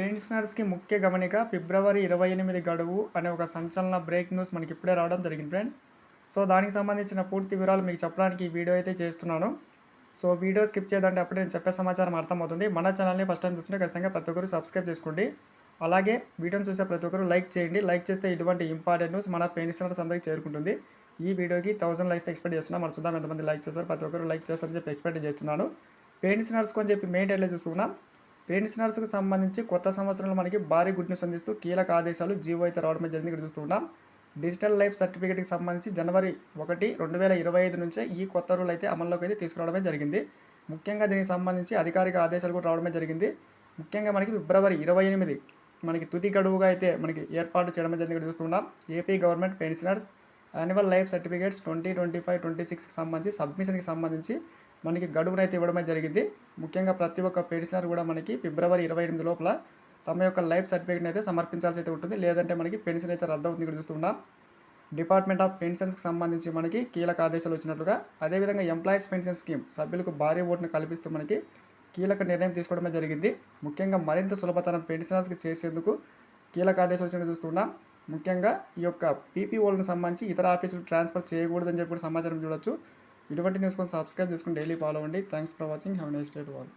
పెన్షనర్స్కి ముఖ్య గమనిక ఫిబ్రవరి ఇరవై ఎనిమిది గడువు అనే ఒక సంచలన బ్రేక్ న్యూస్ మనకి ఇప్పుడే రావడం జరిగింది ఫ్రెండ్స్. సో దానికి సంబంధించిన పూర్తి వివరాలు మీకు చెప్పడానికి ఈ వీడియో అయితే చేస్తున్నాను. సో వీడియో స్కిప్ చేయదంటే అప్పుడు నేను చెప్పే సమాచారం అర్థమవుతుంది. మన ఛానల్ని ఫస్ట్ టైం చూస్తుంటే ఖచ్చితంగా ప్రతి ఒక్కరు సబ్స్క్రైబ్ చేసుకోండి. అలాగే వీడియోని చూసే ప్రతి ఒక్కరు లైక్ చేయండి. లైక్ చేస్తే ఇటువంటి ఇంపార్టెంట్ న్యూస్ మన పెన్షనర్స్ అందరికీ చేరుకుంటుంది. ఈ వీడియోకి థౌసండ్ లైక్స్ ఎక్స్పెక్ట్ చేస్తున్నాను మనం చూద్దాం ఎంతమంది లైక్ చేస్తారు ప్రతి ఒక్కరు లైక్ చేస్తారని చెప్పి ఎక్స్పెక్ట్ చేస్తున్నాను. పెన్షనర్స్ అని చెప్పి మెయిన్ టైట్లో చూస్తున్నాం. పెన్షనర్స్కి సంబంధించి కొత్త సంవత్సరంలో మనకి భారీ గుడ్ న్యూస్ అందిస్తూ కీలక ఆదేశాలు జీవో అయితే రావడం జరిగింది. ఇక్కడ చూస్తున్నాం డిజిటల్ లైఫ్ సర్టిఫికేట్కి సంబంధించి జనవరి ఒకటి రెండు వేల ఇరవై ఐదు నుంచే ఈ కొత్త రూల్ అయితే అమల్లోకి అయితే తీసుకురావడమే జరిగింది. ముఖ్యంగా దీనికి సంబంధించి అధికారిక ఆదేశాలు కూడా రావడమే జరిగింది. ముఖ్యంగా మనకి ఫిబ్రవరి ఇరవై ఎనిమిది మనకి తుది గడువుగా అయితే మనకి ఏర్పాటు చేయడం జరిగింది. ఇక్కడ చూస్తున్నాం AP government pensioners annual life certificates twenty twenty five twenty సిక్స్కి సంబంధించి సబ్మిషన్కి సంబంధించి మనకి గడువును అయితే ఇవ్వడమే జరిగింది. ముఖ్యంగా ప్రతి ఒక్క పెన్షనర్ కూడా మనకి ఫిబ్రవరి ఇరవై ఎనిమిది లోపల తమ యొక్క లైఫ్ సర్టిఫికేట్ని అయితే సమర్పించాల్సి అయితే ఉంటుంది. లేదంటే మనకి పెన్షన్ అయితే రద్దు అవుతుంది. ఇక్కడ చూస్తున్నాం డిపార్ట్మెంట్ ఆఫ్ పెన్షన్స్కి సంబంధించి మనకి కీలక ఆదేశాలు వచ్చినట్లుగా అదేవిధంగా ఎంప్లాయీస్ పెన్షన్ స్కీమ్ సభ్యులకు భారీ ఓటును కల్పిస్తూ మనకి కీలక నిర్ణయం తీసుకోవడమే జరిగింది. ముఖ్యంగా మరింత సులభతరం పెన్షనర్స్కి చేసేందుకు కీలక ఆదేశాలు వచ్చినట్టు చూస్తున్నాం ముఖ్యంగా ఈ యొక్క పీపీఓలకు సంబంధించి ఇతర ఆఫీసులు ట్రాన్స్ఫర్ చేయకూడదని చెప్పి కూడా సమాచారం చూడొచ్చు. ఇటువంటి న్యూస్ కోసం సబ్స్క్రైబ్ చేసుకుని డైలీ ఫాలో అవ్వండి. Thanks for watching have next date వాళ్ళు